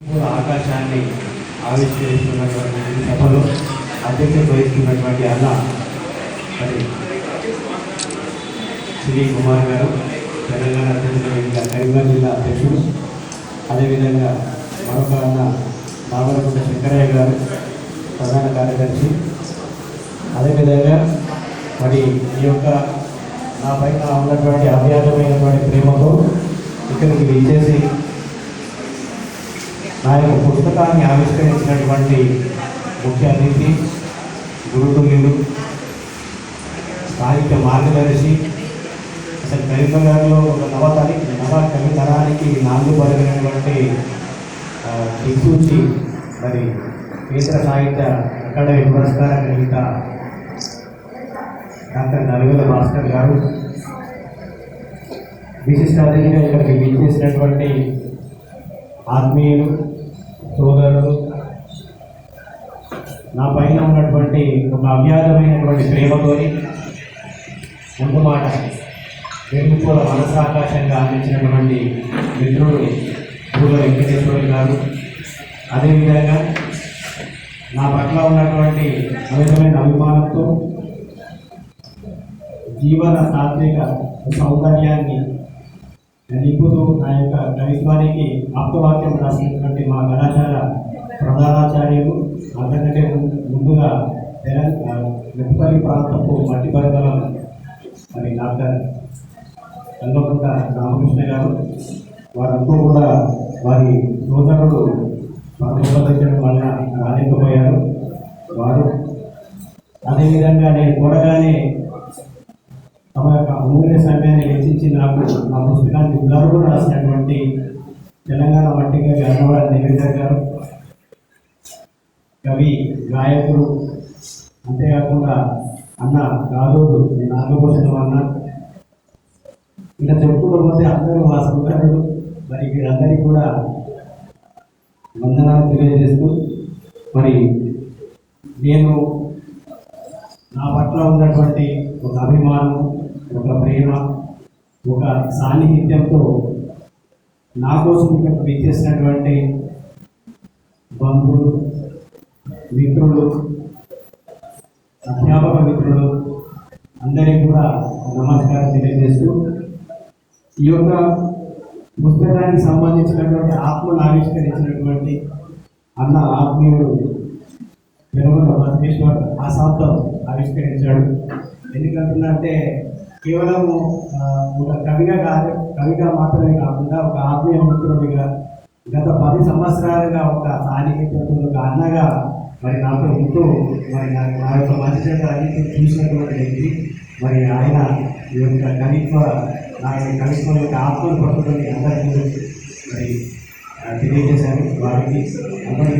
ఆకాశాన్ని ఆవిష్కరిస్తున్నటువంటి సభలో అధ్యక్షత వహిస్తున్నటువంటి అన్న మరి శ్రీ కుమార్ గారు తెలంగాణ అధ్యక్షుడు కరీంనగర్ జిల్లా అధ్యక్షుడు. అదేవిధంగా మరొక అన్న నాగరకుంట శంకరయ్య గారు ప్రధాన కార్యదర్శి. అదేవిధంగా మరి ఈ యొక్క నా పైన ఉన్నటువంటి అభ్యాసమైనటువంటి ప్రేమతో ఇక్కడికి విచ్చేసి నా యొక్క పుస్తకాన్ని ఆవిష్కరించినటువంటి ముఖ్య అతిథి గురుతుల్యుడు సాహిత్య మార్గదర్శి అసలు కరీంనగర్లో ఒక నవతరి నవ కవితరానికి నాలుగు పరిగినటువంటి దిక్సూచి మరి కేంద్ర సాహిత్య అకాడమీ పురస్కార గ్రహీత డాక్టర్ నలుగుల భాస్కర్ గారు. విశిష్ట అతిథిగా ఇక్కడికి విచ్చేసినటువంటి ఆత్మీయులు సోదరులు నా పైన ఉన్నటువంటి ఒక అవ్యాధమైనటువంటి ప్రేమతోని ముందు మాట వెలుగుపూల మనసాకాశంగా అందించినటువంటి మిత్రుడు పూల వెంకటేశ్వరులు గారు. అదేవిధంగా నా పట్ల ఉన్నటువంటి అమితమైన అభిమానంతో జీవన సాత్విక సౌందర్యాన్ని నింపుతూ నా యొక్క కవిత్వానికి ఆప్తవాక్యం రాసినటువంటి మా కళాశాల ప్రధానాచార్యులు అంతకంటే ముందు- ముందుగా తెలంగాణ ప్రాంతపు మట్టి పరిమళం మరి డాక్టర్ కల్వకుంట రామకృష్ణ గారు వారంతా కూడా వారి సోదరుడు పరమోపదించడం వల్ల రాలేకపోయారు వారు అదేవిధంగా నేను కూడగానే తమ యొక్క అమూల్య సమయాన్ని వెచ్చించి మా పుస్తకాన్ని ఉదాహరణ రాసినటువంటి తెలంగాణ మట్టిగా గర్భవాడ నివేదర్ గారు కవి గాయకుడు అంతేకాకుండా అన్న గాదోడు నేను ఆగబోసిన అన్న. ఇలా చెప్పుకుంటూ పోతే అందరూ మా సోదరుడు మరి వీరందరికీ కూడా వందనాలు తెలియజేస్తూ మరి నేను నా పట్ల ఉన్నటువంటి ఒక అభిమానం ఒక ప్రేమ ఒక సాన్నిహిత్యంతో నా కోసం ఇక్కడ విచ్చేసినటువంటి బంధువులు మిత్రులు అధ్యాపక మిత్రులు అందరికీ కూడా నమస్కారం తెలియజేస్తూ ఈ యొక్క పుస్తకానికి సంబంధించినటువంటి ఆత్మను ఆవిష్కరించినటువంటి అన్న ఆత్మీయుడు పెరుగుల బసవేశ్వర్ ఆ శాంతం ఆవిష్కరించాడు. ఎందుకంటున్నా అంటే కేవలము ఒక కవిగా కాదు కవిగా మాత్రమే కాకుండా ఒక ఆత్మీయ మిత్రుడిగా గత పది సంవత్సరాలుగా ఒక సాన్నిహిత్యంతో ఒక అన్నగా మరి నాతో ఉంటూ మరి నా యొక్క మంచి అన్నింటినీ చూసినటువంటి వ్యక్తి మరి ఆయన ఈ యొక్క కవిత్వ నా యొక్క కవిత్వం యొక్క ఆత్మను పట్టుకొని అందరికీ మరి తెలియజేశాను తెలియజేశారు. వారికి